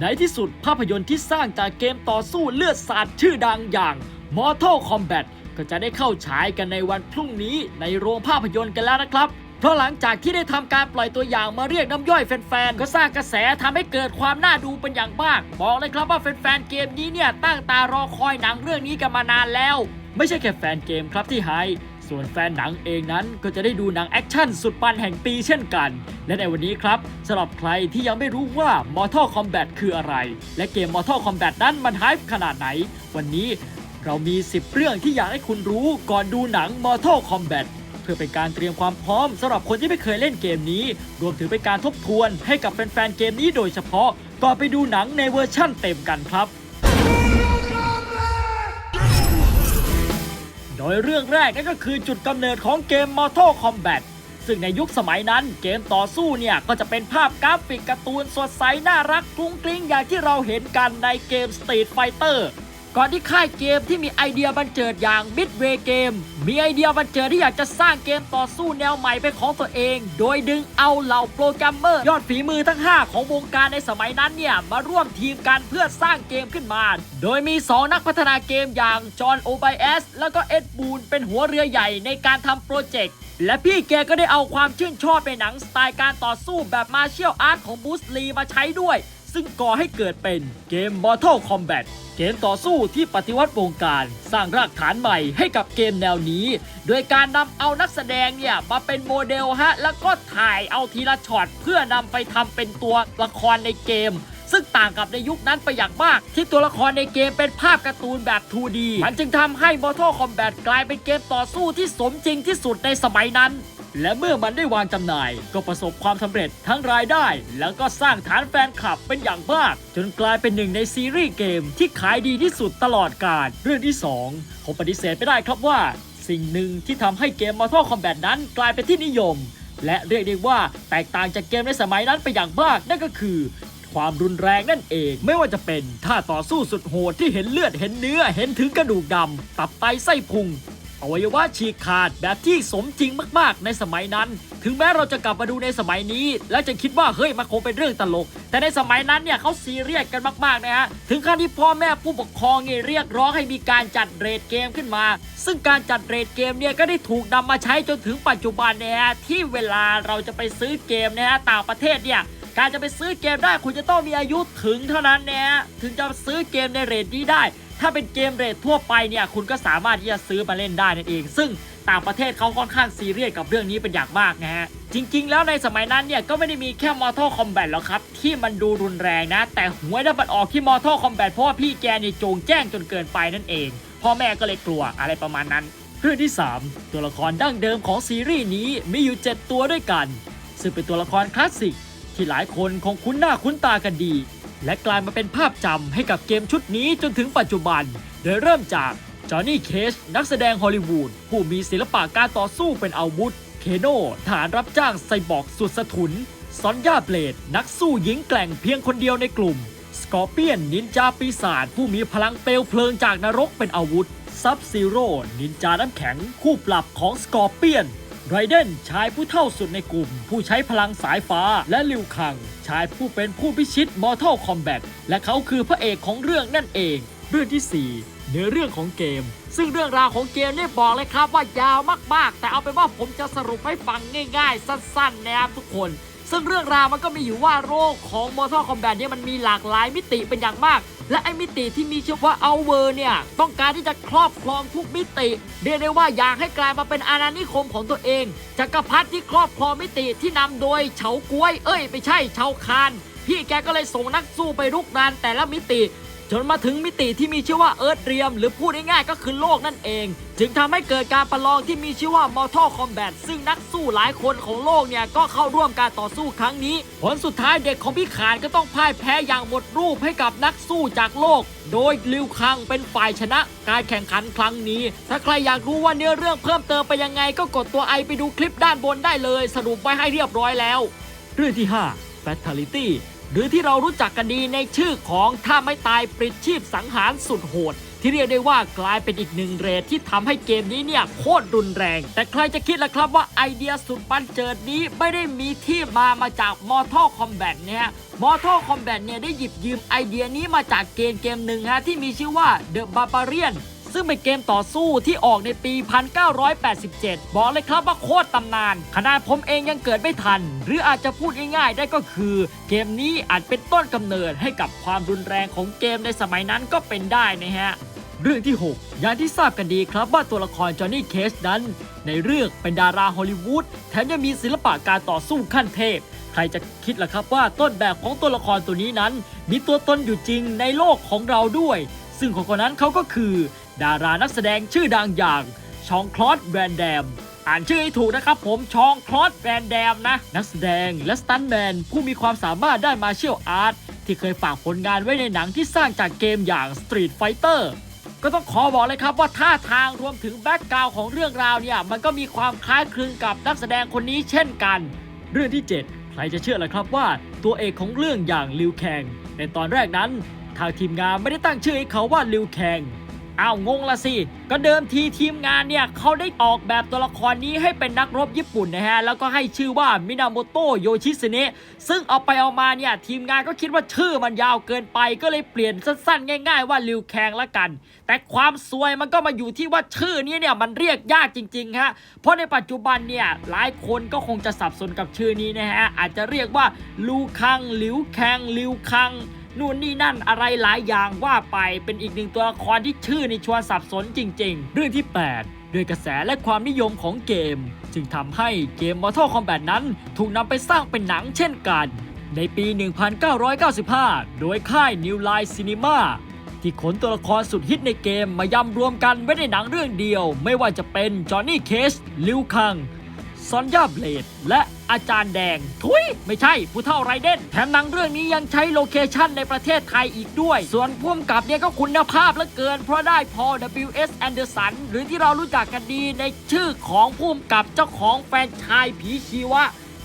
ในที่สุดภาพยนตร์ที่สร้างจากเกมต่อสู้เลือดสาดชื่อดังอย่าง Mortal Kombat ก็จะได้เข้าฉายกันในวันพรุ่งนี้ในโรงภาพยนตร์กันแล้วนะครับ เพราะหลังจากที่ได้ทำการปล่อยตัวอย่างมาเรียกน้ำย่อยแฟนๆ ก็สร้างกระแสทำให้เกิดความน่าดูเป็นอย่างมาก บอกเลยครับว่าแฟนๆ เกมนี้เนี่ยตั้งตารอคอยหนังเรื่องนี้กันมานานแล้ว ไม่ใช่แค่แฟนเกมครับที่ไฮ ส่วนแฟนหนังเองนั้นก็จะได้ดูหนังแอคชั่นสุดปันแห่งปีเช่นกัน และในวันนี้ครับสำหรับใครที่ยังไม่รู้ว่า Mortal Kombat คืออะไร และเกม Mortal Kombat นั้นมันไฮป์ขนาดไหน วันนี้เรามี 10 เรื่องที่อยากให้คุณรู้ก่อนดูหนัง Mortal Kombat เพื่อเป็นการเตรียมความพร้อมสำหรับคนที่ไม่เคยเล่นเกมนี้ รวมถึงเป็นการทบทวนให้กับแฟนๆเกมนี้โดยเฉพาะก่อนไปดูหนังในเวอร์ชั่นเต็มกันครับ ยเรื่องแรกนั่นก็คือจุดกำเนิดของเกม Mortal Kombat ซึ่งในยุคสมัยนั้นเกมต่อสู้เนี่ย ก็จะเป็นภาพกราฟิกการ์ตูนสดใสน่ารักกรุ้งกริ้งอย่างที่เราเห็นกันในเกม Street Fighter ก่อนที่ค่ายเกมที่มีไอเดียบันเจิดอย่าง Midway Game มีไอเดียบันเจิดที่อยากจะสร้างเกมต่อสู้แนวใหม่เป็นของตัวเอง โดยดึงเอาเหล่าโปรแกรมเมอร์ ยอดฝีมือทั้ง 5 ของวงการในสมัยนั้นเนี่ย มาร่วมทีมกันเพื่อสร้างเกมขึ้นมา โดยมี 2 นักพัฒนาเกมอย่างจอห์นโอไบเอสแล้วก็เอ็ดบูนเป็นหัวเรือใหญ่ในการทำโปรเจกต์และพี่แกก็ได้เอาความชื่นชอบในหนังสไตล์การต่อสู้แบบมาเชียลอาร์ตของบูสลีมาใช้ด้วย ซึ่งก่อให้เกิดเป็นเกม Mortal Kombat เกมต่อสู้ที่ปฏิวัติวงการ สร้างรากฐานใหม่ให้กับเกมแนวนี้ โดยการนำเอานักแสดงเนี่ย มาเป็นโมเดลฮะ แล้วก็ถ่ายเอาทีละช็อตเพื่อนำไปทำเป็นตัวละครในเกม ซึ่งต่างกับในยุคนั้นไปอย่างมาก ที่ตัวละครในเกมเป็นภาพการ์ตูนแบบ 2D มันจึงทำให้ Mortal Kombat กลายเป็นเกมต่อสู้ที่สมจริงที่สุดในสมัยนั้นและเมื่อมันได้วางจำหน่าย ก็ประสบความสำเร็จทั้งรายได้ แล้วก็สร้างฐานแฟนคลับเป็นอย่างมาก จนกลายเป็นหนึ่งในซีรีส์เกมที่ขายดีที่สุดตลอดกาลเรื่องที่2ผมปฏิเสธไม่ได้ครับว่า สิ่งหนึ่งที่ทำให้เกม Mortal Kombat นั้นกลายเป็นที่นิยม และเรียกได้ว่าแตกต่างจากเกมในสมัยนั้นไปอย่างมากนั่นก็คือ ความรุนแรงนั่นเอง ไม่ว่าจะเป็นท่าต่อสู้สุดโหดที่เห็นเลือดเห็นเนื้อเห็นถึงกระดูกดำตับไตไส้พุงอวัยวะฉีกขาดแบบที่สมจริงมากๆ ในสมัยนั้น ถึงแม้เราจะกลับมาดูในสมัยนี้ แล้วจะคิดว่าเฮ้ยมันคงเป็นเรื่องตลก แต่ในสมัยนั้นเนี่ยเขาซีเรียสกันมากๆนะฮะถึงขั้นที่พ่อแม่ผู้ปกครองเนี่ยเรียกร้องให้มีการจัดเรทเกมขึ้นมา ซึ่งการจัดเรทเกมเนี่ยก็ได้ถูกนำมาใช้จนถึงปัจจุบันเนี่ยฮะที่เวลาเราจะไปซื้อเกมนะฮะต่างประเทศเนี่ย การจะไปซื้อเกมได้คุณจะต้องมีอายุถึงเท่านั้นนะถึงจะซื้อเกมในเรทนี้ได้ ถ้าเป็นเกมเรททั่วไปเนี่ยคุณก็สามารถที่จะซื้อมาเล่นได้นั่นเอง ซึ่งต่างประเทศเขาค่อนข้างซีเรียสกับเรื่องนี้เป็นอย่างมากนะฮะ จริงๆ แล้วในสมัยนั้นเนี่ย ก็ไม่ได้มีแค่ Mortal Kombat หรอกครับ ที่มันดูรุนแรงนะ แต่หวยดับมันออกที่ Mortal Kombat เพราะว่าพี่แกเนี่ยโจงแจ้งจนเกินไปนั่นเอง พ่อแม่ก็เลยกลัวอะไรประมาณนั้น เรื่องที่ 3 ตัวละครดั้งเดิมของซีรีส์นี้มีอยู่ 7 ตัวด้วยกัน ซึ่งเป็นตัวละครคลาสสิก ที่หลายคนคงคุ้นหน้าคุ้นตากันดี และกลายมาเป็นภาพจำให้กับเกมชุดนี้จนถึงปัจจุบัน โดยเริ่มจากจอห์นนี่เคชนักแสดงฮอลลีวูดผู้มีศิลปะการต่อสู้เป็นอาวุธ เคโนทหารรับจ้างไซบอร์กสุดสะทุนซอนยาเบลด นักสู้หญิงแกล่งเพียงคนเดียวในกลุ่ม สกอร์เปียน นินจาปีศาจผู้มีพลังเปลวเพลิงจากนรกเป็นอาวุธซับซีโร่นินจาน้ำแข็ง คู่ปรับของสกอร์เปียน ไรเดนชายผู้เท่าสุดในกลุ่ม ผู้ใช้พลังสายฟ้าและลิวคัง ชายผู้เป็นผู้พิชิตมอร์เทลคอมแบทและเขาคือพระเอกของเรื่องนั่นเอง เรื่องที่ 4 เนื้อเรื่องของเกม ซึ่งเรื่องราวของเกมเนี่ยบอกเลยครับว่ายาวมากๆ แต่เอาเป็นว่าผมจะสรุปให้ฟังง่าย ๆ สั้น ๆ นะครับทุกคน ซึ่งเรื่องราวมันก็มีอยู่ว่าโรคของ Mortal Kombat เนี่ยมันมีหลากหลายมิติเป็นอย่างมาก และไอ้มิติที่มีชื่อว่าเอาเวอร์เนี่ย ต้องการที่จะครอบครองทุกมิติ เรียกได้ว่าอยากให้กลายมาเป็นอาณานิคมของตัวเองจักรพรรดิที่ครอบครองมิติที่นำโดยเฉาก้วย เอ้ยไม่ใช่เฉาคานพี่แกก็เลยส่งนักสู้ไปรุกรานแต่ละมิติ จนมาถึงมิติที่มีชื่อว่าเอิร์ธเรียม หรือพูดง่ายๆก็คือโลกนั่นเอง จึงทำให้เกิดการประลองที่มีชื่อว่า Mortal Kombat ซึ่งนักสู้หลายคนของโลกเนี่ย ก็เข้าร่วมการต่อสู้ครั้งนี้ ผลสุดท้ายเด็กของพี่ขานก็ต้องพ่ายแพ้อย่างหมดรูปให้กับนักสู้จากโลก โดยลิวคังเป็นฝ่ายชนะการแข่งขันครั้งนี้ ถ้าใครอยากรู้ว่าเนื้อเรื่องเพิ่มเติมไปยังไง ก็กดตัวไอไปดูคลิปด้านบนได้เลย สรุปไว้ให้เรียบร้อยแล้ว เรื่องที่ 5 Fatality หรือที่เรารู้จักกันดีในชื่อของถ้าไม่ตายปลิดชีพสังหารสุดโหด ที่เรียกได้ว่ากลายเป็นอีกหนึ่งเรทที่ทำให้เกมนี้เนี่ยโคตรรุนแรง แต่ใครจะคิดล่ะครับว่าไอเดียสุดบันเจิดนี้ไม่ได้มีที่มามาจาก Mortal Kombat เนี่ย Mortal Kombat เนี่ยได้หยิบยืมไอเดียนี้มาจากเกมเกมหนึ่งฮะที่มีชื่อว่า The Barbarian ซึ่งเป็นเกมต่อสู้ที่ออกในปี 1987 บอกเลยครับว่าโคตรตำนาน ขนาดผมเองยังเกิดไม่ทัน หรืออาจจะพูดง่ายๆได้ก็คือ เกมนี้อาจเป็นต้นกำเนิดให้กับความรุนแรงของเกมในสมัยนั้นก็เป็นได้นะฮะเรื่องที่ 6 อย่างที่ทราบกันดีครับว่าตัวละครจอห์นนี่เคสนั้น ในเรื่องเป็นดาราฮอลลีวูดแถมยังมีศิลปะการต่อสู้ขั้นเทพ ใครจะคิดล่ะครับว่าต้นแบบของตัวละครตัวนี้นั้น มีตัวตนอยู่จริงในโลกของเราด้วย ซึ่งคนคนนั้นเขาก็คือ ดารานักแสดงชื่อดังอย่างชองคลอสแวนแดม อ่านชื่อให้ถูกนะครับผมชองคลอสแวนแดมนะ นักแสดงและสตันแมนผู้มีความสามารถด้านมาเชียลอาร์ตที่เคยฝากผลงานไว้ในหนังที่สร้างจากเกมอย่าง Street Fighter ก็ต้องขอบอกเลยครับว่าท่าทางรวมถึงแบ็กกราวของเรื่องราวเนี่ยมันก็มีความคล้ายคลึงกับนักแสดงคนนี้เช่นกัน เรื่องที่ 7 ใครจะเชื่อล่ะครับว่าตัวเอกของเรื่องอย่างลิวแคงในตอนแรกนั้น ทางทีมงานไม่ได้ตั้งชื่อให้เขาว่าลิวแคง อ้าวงงละสิก็เดิมทีทีมงานเนี่ยเขาได้ออกแบบตัวละครนี้ให้เป็นนักรบญี่ปุ่นนะฮะแล้วก็ให้ชื่อว่ามินาโมโตะโยชิสเนะซึ่งเอาไปเอามาเนี่ยทีมงานก็คิดว่าชื่อมันยาวเกินไปก็เลยเปลี่ยนสั้นๆ ง่าย ๆ ว่าลิวแคงละกัน แต่ความซวยมันก็มาอยู่ที่ว่าชื่อนี้เนี่ยมันเรียกยากจริงๆฮะเพราะในปัจจุบันเนี่ยหลายคนก็คงจะสับสนกับชื่อนี้นะฮะอาจจะเรียกว่าลูคังหลิวแคงลิวคัง นู่นนี่นั่นอะไรหลายอย่างว่าไปเป็นอีกหนึ่งตัวละครที่ชื่อในชวนสับสนจริง ๆ เรื่องที่ 8 ด้วยกระแสและความนิยมของเกม จึงทำให้เกม Mortal Kombat นั้น ถูกนำไปสร้างเป็นหนังเช่นกัน ในปี 1995 โดยค่าย New Line Cinema ที่ขนตัวละครสุดฮิตในเกมมายำรวมกันไว้ในหนังเรื่องเดียว ไม่ว่าจะเป็นจอห์นนี่เคสลิวคังซอนยาเบลดและ อาจารย์แดง ทุย ไม่ใช่ผู้เท่าไรเด่นแถมหนังเรื่องนี้ยังใช้โลเคชั่นในประเทศไทยอีกด้วย ส่วนพ่วงกับเนี่ยก็คุณภาพเหลือเกิน เพราะได้พอ W.S. Anderson หรือที่เรารู้จักกันดีในชื่อของผู้กำกับเจ้าของแฟนชายผีชีวะ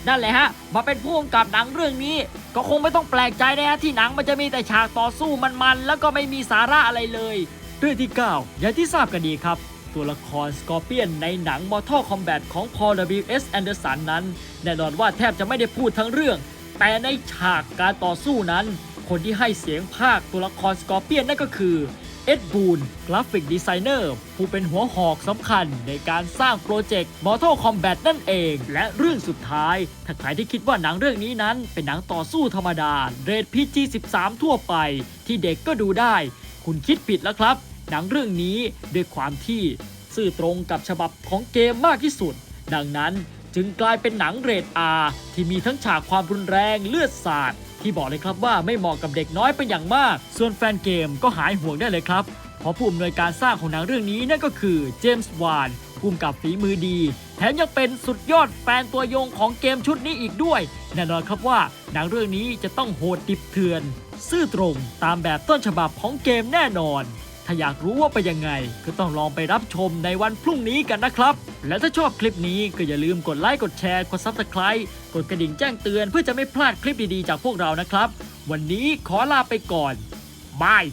นั่นแหละฮะ มาเป็นผู้กำกับหนังเรื่องนี้ ก็คงไม่ต้องแปลกใจนะฮะ ที่หนังมันจะมีแต่ฉากต่อสู้มันๆ แล้วก็ไม่มีสาระอะไรเลย เรื่องที่ 9 อย่างที่ทราบกันดีครับ ตัวละครสกอร์เปียนในหนัง Mortal Kombat ของ Paul W.S. Anderson นั้น แน่นอนว่าแทบจะไม่ได้พูดทั้งเรื่อง แต่ในฉากการต่อสู้นั้น คนที่ให้เสียงภาคตัวละครสกอร์เปียนนั่นก็คือเอ็ดบูนกราฟิกดีไซเนอร์ ผู้เป็นหัวหอกสำคัญในการสร้างโปรเจกต์ Mortal Kombat นั่นเอง และเรื่องสุดท้าย ถ้าใครที่คิดว่าหนังเรื่องนี้นั้น เป็นหนังต่อสู้ธรรมดา เรท PG 13 ทั่วไป ที่เด็กก็ดูได้ คุณคิดผิดแล้วครับ หนังเรื่องนี้ด้วยความที่ซื่อตรงกับฉบับของเกมมากที่สุด ดังนั้นจึงกลายเป็นหนังเรท R ที่มีทั้งฉากความรุนแรงเลือดสาด ที่บอกเลยครับว่าไม่เหมาะกับเด็กน้อยเป็นอย่างมาก ส่วนแฟนเกมก็หายห่วงได้เลยครับ เพราะผู้อำนวยการสร้างของหนังเรื่องนี้นั่นก็คือเจมส์วานภูมิกับฝีมือดี แถมยังเป็นสุดยอดแฟนตัวยงของเกมชุดนี้อีกด้วย แน่นอนครับว่าหนังเรื่องนี้จะต้องโหดดิบเถื่อน ซื่อตรงตามแบบต้นฉบับของเกมแน่นอน ถ้าอยากรู้ว่าไปนยังไง ก็ต้องลองไปรับชมในวันพรุ่งนี้กันนะครับ และถ้าชอบคลิปนี้ก็อย่าลืมกดไลค์กดแชร์กด Subscribe กดกระดิ่งแจ้งเตือนเพื่อจะไม่พลาดคลิปดีๆจากพวกเรานะครับ วันนี้ขอลาไปก่อนบาย